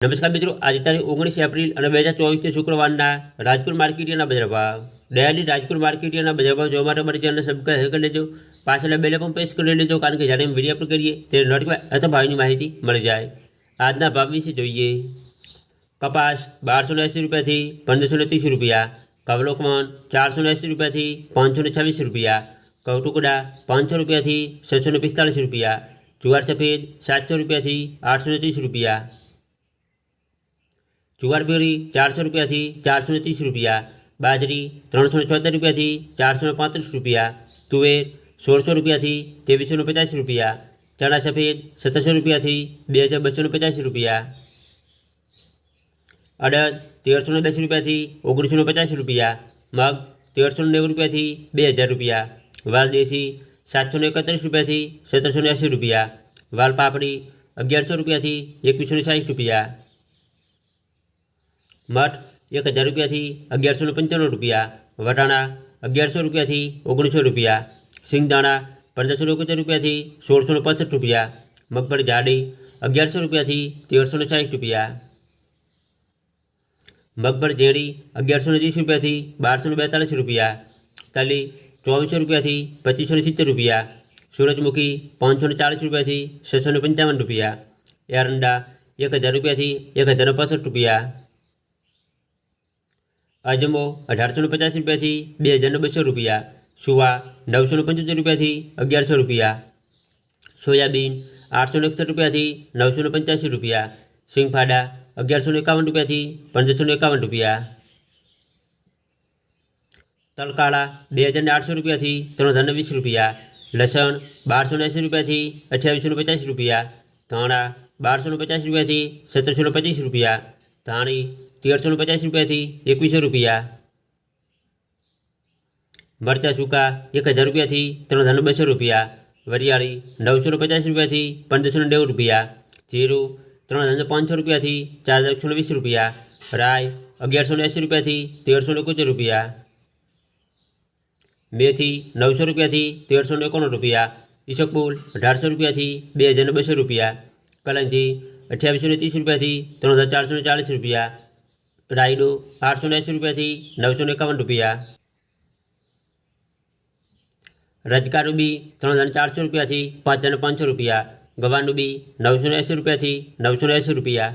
નમસ્કાર મિત્રો આજે તારીખ ઓગણીસ એપ્રિલ અને બે હજાર ચોવીસથી શુક્રવારના રાજકોટ માર્કેટિયાના બજાર ભાવ ડેલી રાજકોટ માર્કેટિયાના બજાર ભાવ જોવા માટે અમારી ચેનલને સબસ્ક્રાઈબ કરી લેજો પાછળના બેલ પણ પ્રેસ કરી લેજો કારણ કે જ્યારે અમે વિડીયો અપલોડ કરીએ ત્યારે નોટિફાઈ અથવા ભાવની માહિતી મળી જાય આજના ભાવ વિશે જોઈએ કપાસ બારસો ને એંસી રૂપિયાથી પંદરસો ને ત્રીસ રૂપિયા કવલોકમન ચારસો ને એંસી રૂપિયાથી પાંચસો ને છવ્વીસ રૂપિયા કવટુકડા પાંચસો રૂપિયાથી છસો ને પિસ્તાળીસ રૂપિયા જુવાર સફેદ સાતસો રૂપિયાથી આઠસો ને ત્રીસ રૂપિયા જુવાર બેરી ચારસો રૂપિયાથી ચારસો ને ત્રીસ રૂપિયા બાજરી ત્રણસો ને છોતેર રૂપિયાથી ચારસો ને પાંત્રીસ રૂપિયા તુવેર સોળસો રૂપિયાથી ત્રેવીસો ને પચાસ રૂપિયા ચણા સફેદ સત્તરસો રૂપિયાથી બે હજાર બસો ને પચાસ રૂપિયા અડદ તેરસો ને દસ રૂપિયાથી ઓગણીસો ને પચાસ રૂપિયા મગ તેરસો ને નેવું રૂપિયાથી બે હજાર રૂપિયા વાલ દેશી સાતસો ને એકત્રીસ રૂપિયાથી સત્તરસો ને એંસી રૂપિયા વાલ પાપડી અગિયારસો રૂપિયાથી એકવીસો ને સાઠ રૂપિયા મઠ એક હજાર રૂપિયાથી અગિયારસો ને પંચાણું રૂપિયા વટાણા અગિયારસો રૂપિયાથી ઓગણીસો રૂપિયા સિંગદાણા પંદરસો ને એકોતેર રૂપિયાથી સોળસો ને પંસઠ રૂપિયા મગફળી જાડી અગિયારસો રૂપિયાથી તેરસો ને સાઠ રૂપિયા મગફળી ઝેડી અગિયારસો ને ત્રીસ રૂપિયાથી બારસો ને બેતાલીસ રૂપિયા તલી ચોવીસો રૂપિયાથી પચીસો ને સિત્તેર રૂપિયા સૂરજમુખી પાંચસો ને ચાલીસ રૂપિયાથી છસો ને પંચાવન રૂપિયા એરંડા એક હજાર રૂપિયાથી એક હજાર ને પંસઠ રૂપિયા અજમો અઢારસો ને પચાસ રૂપિયાથી બે હજાર બસો રૂપિયા, સુવા નવસો ને પંચોતેર રૂપિયાથી અગિયારસો રૂપિયા, સોયાબીન આઠસો ને એકસઠ રૂપિયાથી નવસો ને પંચ્યાસી રૂપિયા, સિંગફાડા અગિયારસો ને એકાવન રૂપિયાથી પંદરસો ને એકાવન રૂપિયા. તલકાળા બે હજારને આઠસો રૂપિયાથી ત્રણ હજારને વીસ રૂપિયા, લસણ બારસો ને એંસી રૂપિયાથી અઠ્યાવીસો ને પચાસ રૂપિયા, ધાણા બારસો ને પચાસ રૂપિયાથી સત્તરસો ને પચીસ રૂપિયા ધાણી તેરસો ને પચાસ રૂપિયાથી એકવીસો રૂપિયા મરચાં સૂકા એક હજાર રૂપિયાથી ત્રણ હજાર બસો રૂપિયા વરિયાળી નવસો ને પચાસ રૂપિયાથી પંદરસો ને નેવું રૂપિયા જીરું ત્રણ હજાર પાંચસો રૂપિયાથી ચાર હજાર એકસો ને વીસ રૂપિયા રાય અગિયારસો ને એંસી રૂપિયાથી તેરસો ને એકોતેર રૂપિયા મેથી નવસો રૂપિયાથી તેરસો ને એકોણું રૂપિયા ઈસકપુલ અઢારસો રૂપિયાથી બે હજાર ને બસો રૂપિયા કલંજી અઠ્યાવીસો ને ત્રીસ રૂપિયાથી ત્રણ હજાર ચારસો ને ચાલીસ રૂપિયા. રાયડો આઠસો ને એંસી રૂપિયાથી નવસો ને એકાવન રૂપિયા. રજકા બી ત્રણ હજાર ચારસો રૂપિયાથી પાંચ હજાર પાંચસો રૂપિયા. ગવાનું બી નવસો ને એંસી રૂપિયાથી નવસો એંસી રૂપિયા.